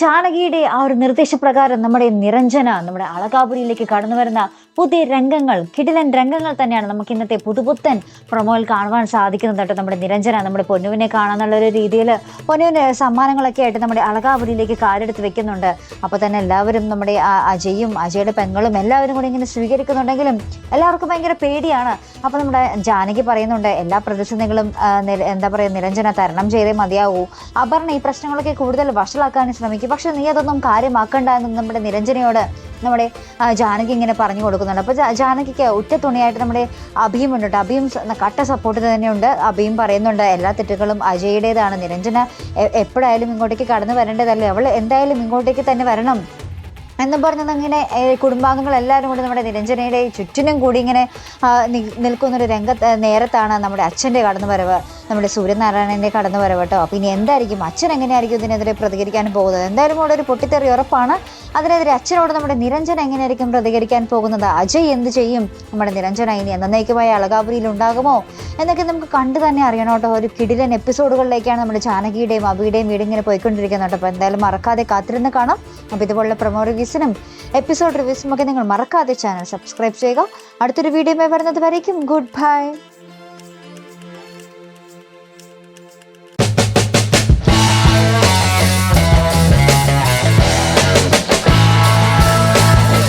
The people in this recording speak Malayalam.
ജാനകിയുടെ ആ ഒരു നിർദ്ദേശപ്രകാരം നമ്മുടെ നിരഞ്ജന നമ്മുടെ അളകാപുരിയിലേക്ക് കടന്നു വരുന്ന പുതിയ രംഗങ്ങൾ കിടിലൻ രംഗങ്ങൾ തന്നെയാണ് നമുക്ക് ഇന്നത്തെ പുതുപുത്തൻ പ്രൊമോയിൽ കാണുവാൻ സാധിക്കുന്നത് കേട്ടോ നമ്മുടെ നിരഞ്ജന നമ്മുടെ പൊന്നുവിനെ കാണാന്നുള്ള ഒരു രീതിയിൽ പൊന്നുവിന് സമ്മാനങ്ങളൊക്കെ ആയിട്ട് നമ്മുടെ അളകാപുരിയിലേക്ക് കാലെടുത്ത് വെക്കുന്നുണ്ട്. അപ്പോൾ തന്നെ എല്ലാവരും നമ്മുടെ അജയും അജയുടെ പെങ്ങളും എല്ലാവരും കൂടി ഇങ്ങനെ സ്വീകരിക്കുന്നുണ്ടെങ്കിലും എല്ലാവർക്കും ഭയങ്കര പേടിയാണ്. അപ്പോൾ നമ്മുടെ ജാനകി പറയുന്നുണ്ട് എല്ലാ പ്രതിസന്ധികളും എന്താ പറയുക നിരഞ്ജന തരണം ചെയ്തേ മതിയാവൂ. അപർണ ഈ പ്രശ്നങ്ങളൊക്കെ കൂടുതൽ വഷളാക്കാൻ ശ്രമിക്കും പക്ഷെ നീ അതൊന്നും കാര്യമാക്കണ്ട എന്ന് നമ്മുടെ നിരഞ്ജനയോട് നമ്മുടെ ജാനകി ഇങ്ങനെ പറഞ്ഞു കൊടുക്കുന്നുണ്ട്. അപ്പോൾ ജാനകിക്ക് ഉറ്റ തുണിയായിട്ട് നമ്മുടെ അഭിയും ഉണ്ട് അഭിയും കട്ട സപ്പോർട്ട് തന്നെയുണ്ട്. അഭിയും പറയുന്നുണ്ട് എല്ലാ തെറ്റുകളും അജയുടേതാണ്. നിരഞ്ജന എപ്പോഴായാലും ഇങ്ങോട്ടേക്ക് കടന്നു വരേണ്ടതല്ലേ? അവൾ എന്തായാലും ഇങ്ങോട്ടേക്ക് തന്നെ വരണം. എന്നും പറഞ്ഞത് അങ്ങനെ കുടുംബാംഗങ്ങൾ എല്ലാവരും കൂടി നമ്മുടെ നിരഞ്ജനയുടെ ചുറ്റിനും കൂടി ഇങ്ങനെ നിൽക്കുന്നൊരു രംഗത്ത് നേരത്താണ് നമ്മുടെ അച്ഛന്റെ കടന്നു വരവ് നമ്മുടെ സൂര്യനാരായണന്റെ കടന്നു വരവ് കേട്ടോ. അപ്പോൾ ഇനി എന്തായിരിക്കും? അച്ഛൻ എങ്ങനെയായിരിക്കും ഇതിനെതിരെ പ്രതികരിക്കാൻ പോകുന്നത്? എന്തായാലും അവിടെ ഒരു പൊട്ടിത്തെറി ഉറപ്പാണ്. അതിനെതിരെ അച്ഛനോട് നമ്മുടെ നിരഞ്ജൻ എങ്ങനെയായിരിക്കും പ്രതികരിക്കാൻ പോകുന്നത്? അജയ് എന്ത് ചെയ്യും? നമ്മുടെ നിരഞ്ജന ഇനി എന്നേക്കുമായ അളകാപുരിയിൽ ഉണ്ടാകുമോ? എന്നൊക്കെ നമുക്ക് കണ്ടു തന്നെ അറിയണം കേട്ടോ. ഒരു കിടിലൻ എപ്പിസോഡുകളിലേക്കാണ് നമ്മുടെ ജാനകിയുടെയും അബിയുടെയും വീട് ഇങ്ങനെ പോയിക്കൊണ്ടിരിക്കുന്നത് കേട്ടോ. അപ്പോൾ എന്തായാലും മറക്കാതെ കാത്തിരുന്ന് കാണാം. അപ്പോൾ ഇതുപോലുള്ള പ്രൊമോ റിവ്യൂസിനും എപ്പിസോഡ് റിവ്യൂസിനും ഒക്കെ നിങ്ങൾ മറക്കാതെ ചാനൽ സബ്സ്ക്രൈബ് ചെയ്യുക. അടുത്തൊരു വീഡിയോ വരുന്നത് വരയ്ക്കും ഗുഡ് ബൈ.